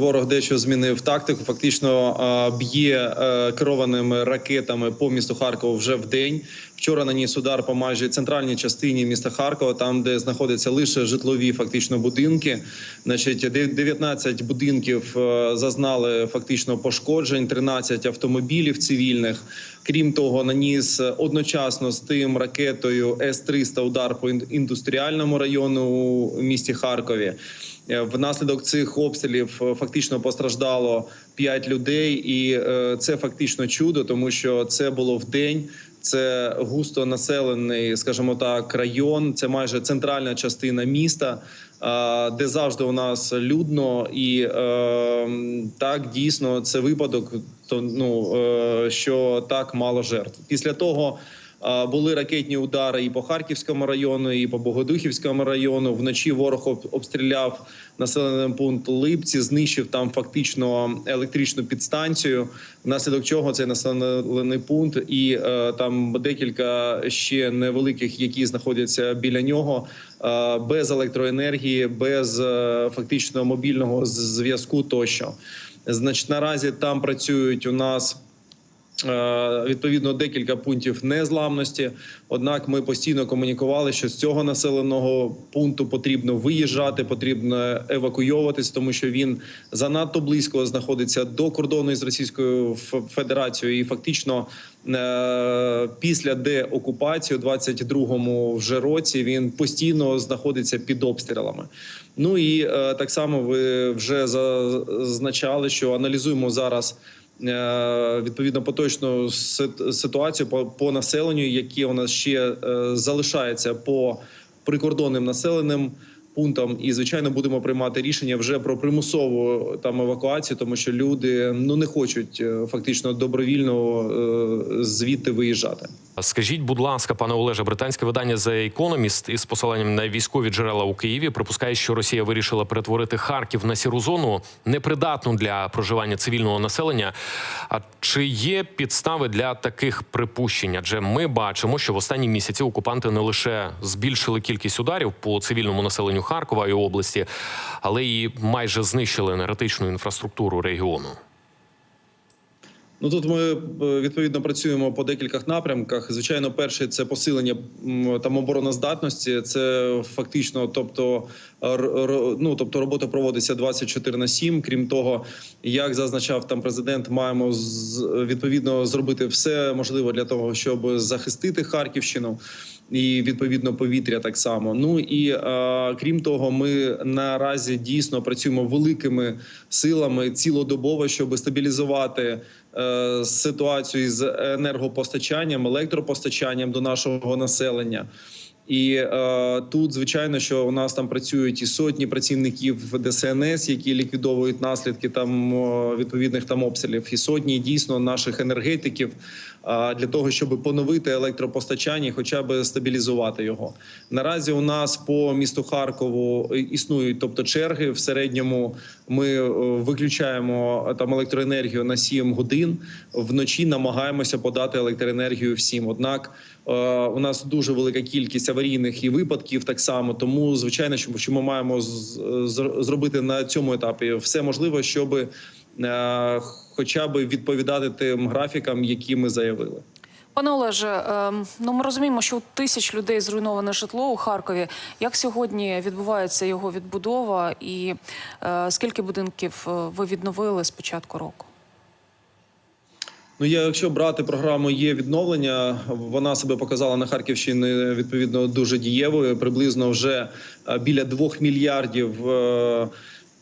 Ворог дещо змінив тактику. Фактично б'є е, керованими ракетами по місту Харкова вже в день. Вчора наніс удар по майже центральній частині міста Харкова, там де знаходяться лише житлові фактично будинки. Значить, дев- 19 будинків е, зазнали фактично пошкоджень, 13 автомобілів цивільних. Крім того, наніс одночасно з тим ракетою С-300 удар по індустріальному району у місті Харкові. Е, Внаслідок цих обстрілів е, фактично постраждало 5 людей, і е, це фактично чудо, тому що це було в день. Це густо населений, скажімо так, район. Це майже центральна частина міста, де завжди у нас людно, і так дійсно це випадок, то ну що так мало жертв. Після того були ракетні удари і по Харківському району, і по Богодухівському району. Вночі ворог обстріляв населений пункт Липці, знищив там фактично електричну підстанцію. Внаслідок чого цей населений пункт і е, там декілька ще невеликих, які знаходяться біля нього, е, без електроенергії, без е, фактично мобільного зв'язку тощо. Значить, наразі там працюють у нас. Е, Відповідно, декілька пунктів незламності. Однак ми постійно комунікували, що з цього населеного пункту потрібно виїжджати, потрібно евакуйовуватись, тому що він занадто близько знаходиться до кордону із Російською Федерацією. І фактично е, після деокупації у 22-му вже році він постійно знаходиться під обстрілами. Ну і е, так само ви вже зазначали, що аналізуємо зараз. Е, Відповідно, поточну ситуацію по, по населенню, яке у нас ще е, залишається по прикордонним населеним пунктам, і звичайно будемо приймати рішення вже про примусову там евакуацію, тому що люди ну не хочуть е, фактично добровільно е, звідти виїжджати. Скажіть, будь ласка, пане Олеже, британське видання The Economist із посиланням на військові джерела у Києві припускає, що Росія вирішила перетворити Харків на сіру зону, непридатну для проживання цивільного населення. А чи є підстави для таких припущень? Адже ми бачимо, що в останні місяці окупанти не лише збільшили кількість ударів по цивільному населенню Харкова і області, але і майже знищили енергетичну інфраструктуру регіону. Ну тут ми е, відповідно працюємо по декількох напрямках. Звичайно, перший це посилення там обороноздатності. Це фактично, тобто ну, тобто робота проводиться 24 на 7. Крім того, як зазначав там президент, маємо з- відповідно зробити все можливе для того, щоб захистити Харківщину. І відповідно повітря так само. Ну і е, крім того, ми наразі дійсно працюємо великими силами цілодобово, щоб стабілізувати ситуацію з енергопостачанням, електропостачанням до нашого населення. І е, тут, звичайно, що у нас там працюють і сотні працівників ДСНС, які ліквідовують наслідки там відповідних там обстрілів, і сотні дійсно наших енергетиків для того, щоб поновити електропостачання, хоча б стабілізувати його. Наразі у нас по місту Харкову е, існують, тобто черги. В середньому ми е, виключаємо е, там електроенергію на 7 годин. Вночі намагаємося подати електроенергію всім. Однак у нас дуже велика кількість аварійних і випадків так само. Тому звичайно, що ми маємо зробити на цьому етапі все можливе, щоб е, хоча б відповідати тим графікам, які ми заявили. Пане Олеже, ем, ну ми розуміємо, що тисяч людей зруйноване житло у Харкові. Як сьогодні відбувається його відбудова, і е, скільки будинків е, ви відновили з початку року? Ну, я, якщо брати програму є відновлення, вона себе показала на Харківщині відповідно дуже дієвою. Приблизно вже е, біля 2 мільярдів е,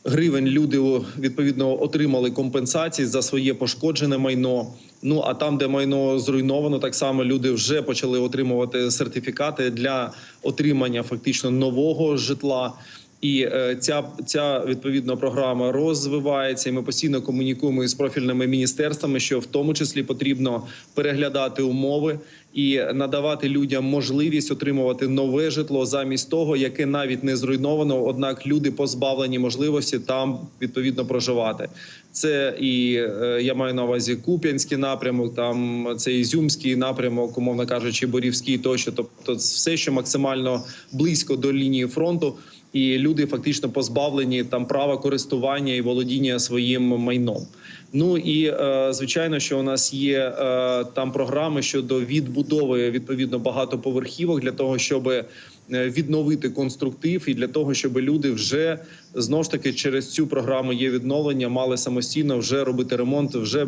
гривень люди відповідно отримали компенсації за своє пошкоджене майно. Ну а там, де майно зруйновано, так само люди вже почали отримувати сертифікати для отримання фактично нового житла. І е, ця ця відповідно програма розвивається. і Ми постійно комунікуємо із профільними міністерствами, що в тому числі потрібно переглядати умови і надавати людям можливість отримувати нове житло замість того, яке навіть не зруйновано. Однак люди позбавлені можливості там відповідно проживати. Це і е, я маю на увазі Куп'янський напрямок, там це Ізюмський напрямок, умовно кажучи, Борівський тощо. Тобто, все, що максимально близько до лінії фронту. і люди фактично позбавлені там права користування і володіння своїм майном. Ну і е, звичайно, що у нас є е, там програми щодо відбудови відповідно багатоповерхівок для того, щоб е, відновити конструктив, і для того, щоб люди вже знову ж таки через цю програму є відновлення, мали самостійно вже робити ремонт вже е,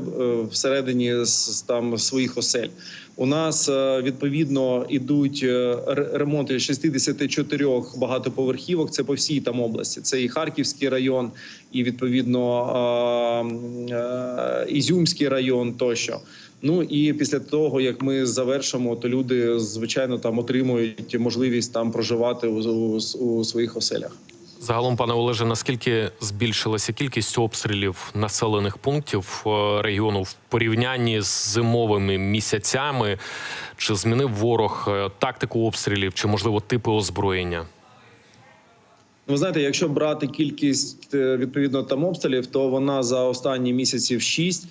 всередині там своїх осель. У нас е, відповідно ідуть ре- ремонти 64 багатоповерхівок. Це по всій там області. Це і Харківський район, і відповідно Ізюмський район тощо. Ну і після того, як ми завершимо, то люди звичайно там отримують можливість там проживати у, у, у своїх оселях. Загалом, пане Олеже, наскільки збільшилася кількість обстрілів населених пунктів е, регіону в порівнянні з зимовими місяцями? Чи змінив ворог е, тактику обстрілів, чи можливо типи озброєння? Ви знаєте, якщо брати кількість е, відповідно там обстрілів, то вона за останні місяців 6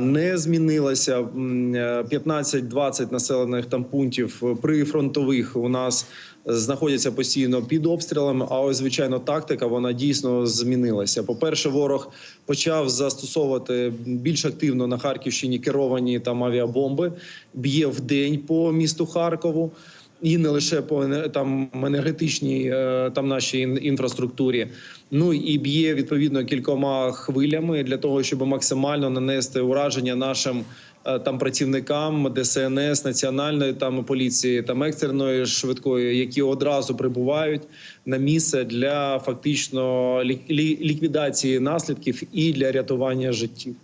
не змінилася. М, е, 15-20 населених там пунктів е, прифронтових у нас знаходяться постійно під обстрілами. А ось звичайно, тактика вона дійсно змінилася. По перше, ворог почав застосовувати більш активно на Харківщині керовані там авіабомби. Б'є в день по місту Харкову і не лише по там енергетичній е, там нашій інфраструктурі. Ну і б'є відповідно кількома хвилями для того, щоб максимально нанести ураження нашим е, там працівникам ДСНС, національної там поліції, там екстреної швидкої, які одразу прибувають на місце для фактично лі- лі- ліквідації наслідків і для рятування життів.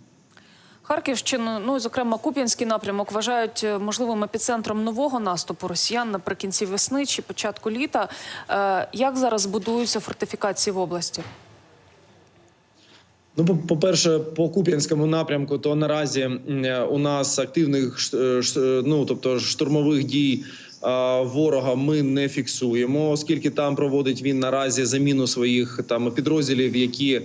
Харківщину, ну і зокрема Куп'янський напрямок, вважають е, можливим епіцентром нового наступу росіян наприкінці весни чи початку літа. Е, Як зараз будуються фортифікації в області? Ну, по- по-перше, по Куп'янському напрямку, то наразі е, у нас активних ну, тобто штурмових дій ворога ми не фіксуємо, оскільки там проводить він наразі заміну своїх там підрозділів, які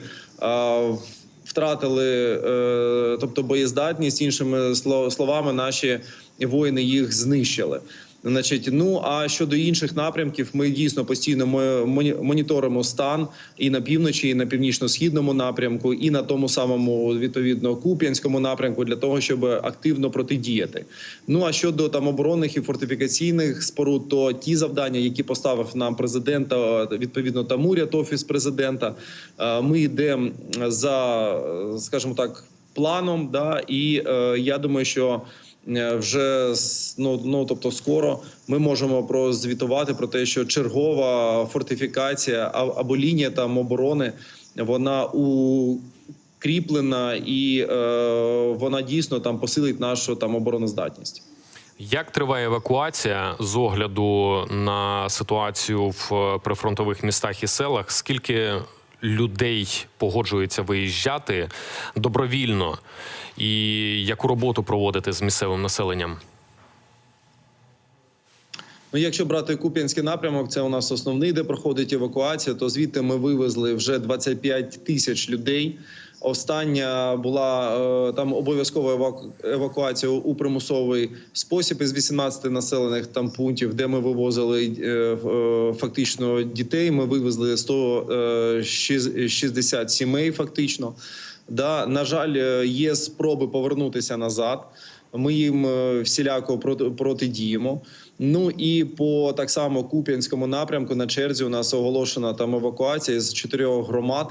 втратили, е, тобто боєздатність, іншими словами, наші воїни їх знищили. Значить, ну а щодо інших напрямків, ми дійсно постійно мо- моніторимо стан і на півночі, і на північно-східному напрямку, і на тому самому відповідно Куп'янському напрямку для того, щоб активно протидіяти. Ну а щодо там оборонних і фортифікаційних споруд, то ті завдання, які поставив нам президент, відповідно там уряд, офіс президента, ми йдемо за, скажімо так, планом. Да, і е, я думаю, що вже с- ну, ну тобто скоро ми можемо прозвітувати про те, що чергова фортифікація або лінія там оборони вона укріплена і е, вона дійсно там посилить нашу там обороноздатність. Як триває евакуація з огляду на ситуацію в е, прифронтових містах і селах? Скільки людей погоджується виїжджати добровільно, і яку роботу проводити з місцевим населенням? Ну, якщо брати Куп'янський напрямок, це у нас основний, де проходить евакуація. То звідти ми вивезли вже 25 тисяч людей. Остання була е, там обов'язкова еваку- евакуація у примусовий спосіб із 18 населених там пунктів, де ми вивозили е, е, фактично дітей. Ми вивезли 160 сімей. Фактично, да на жаль, є спроби повернутися назад. Ми їм всіляко проти, протидіємо. Ну і по так само Куп'янському напрямку на черзі у нас оголошена там евакуація з чотирьох громад.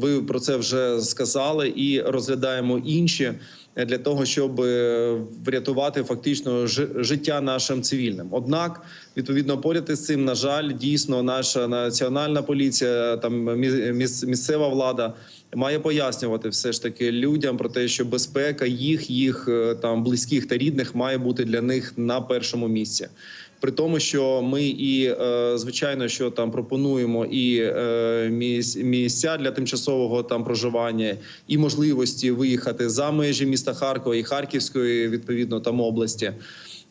Ви про це вже сказали, і розглядаємо інші для того, щоб е, врятувати фактично життя нашим цивільним. Однак, відповідно, поряд із цим, на жаль, дійсно наша національна поліція, там мі- місцева влада має пояснювати все ж таки людям про те, що безпека їх, їх е, там близьких та рідних має бути для них на першому місці. При тому, що ми і е, звичайно, що там пропонуємо і е, міс- місця для тимчасового там проживання, і можливості виїхати за межі міста Харкова і Харківської відповідно там області.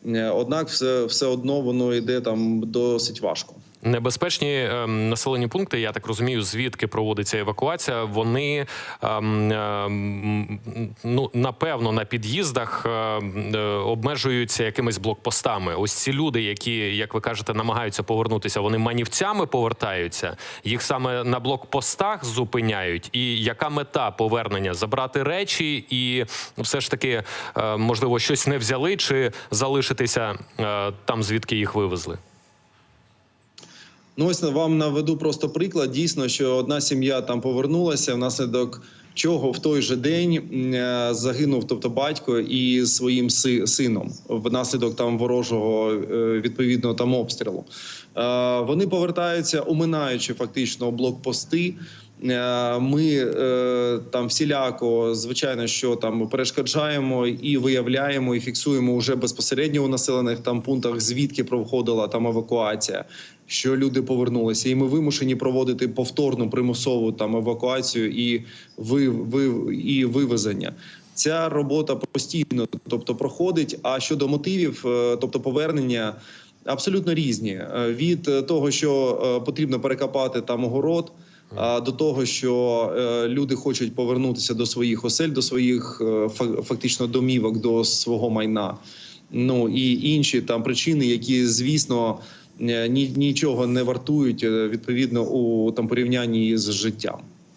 Е, Однак, все, все одно воно йде там досить важко. Небезпечні ем, населені пункти, я так розумію, звідки проводиться евакуація. Вони ем, ем, ну напевно на під'їздах ем, е, обмежуються якимись блокпостами. Ось ці люди, які, як ви кажете, намагаються повернутися, вони манівцями повертаються. Їх саме на блокпостах зупиняють. І яка мета повернення? Забрати речі і все ж таки, е, можливо, щось не взяли чи залишитися е, там, звідки їх вивезли. Ну ось вам наведу просто приклад. Дійсно, що одна сім'я там повернулася, внаслідок чого в той же день е, загинув, тобто батько і своїм си- сином внаслідок там ворожого відповідного відповідно там обстрілу. Е, Вони повертаються, оминаючи фактично блокпости. Е, Ми е, там всіляко, звичайно, що там перешкоджаємо і виявляємо, і фіксуємо вже безпосередньо у населених там пунктах, звідки проходила там евакуація, що люди повернулися, і ми вимушені проводити повторну примусову там евакуацію і ви, ви і вивезення. Ця робота постійно, тобто проходить. А щодо мотивів, е, тобто повернення. Абсолютно різні від того, що потрібно перекопати там огород, до того, що е, люди хочуть повернутися до своїх осель, до своїх е, фа- фактично домівок, до свого майна. Ну і інші там причини, які звісно е, ні, нічого не вартують відповідно у там порівнянні з життям.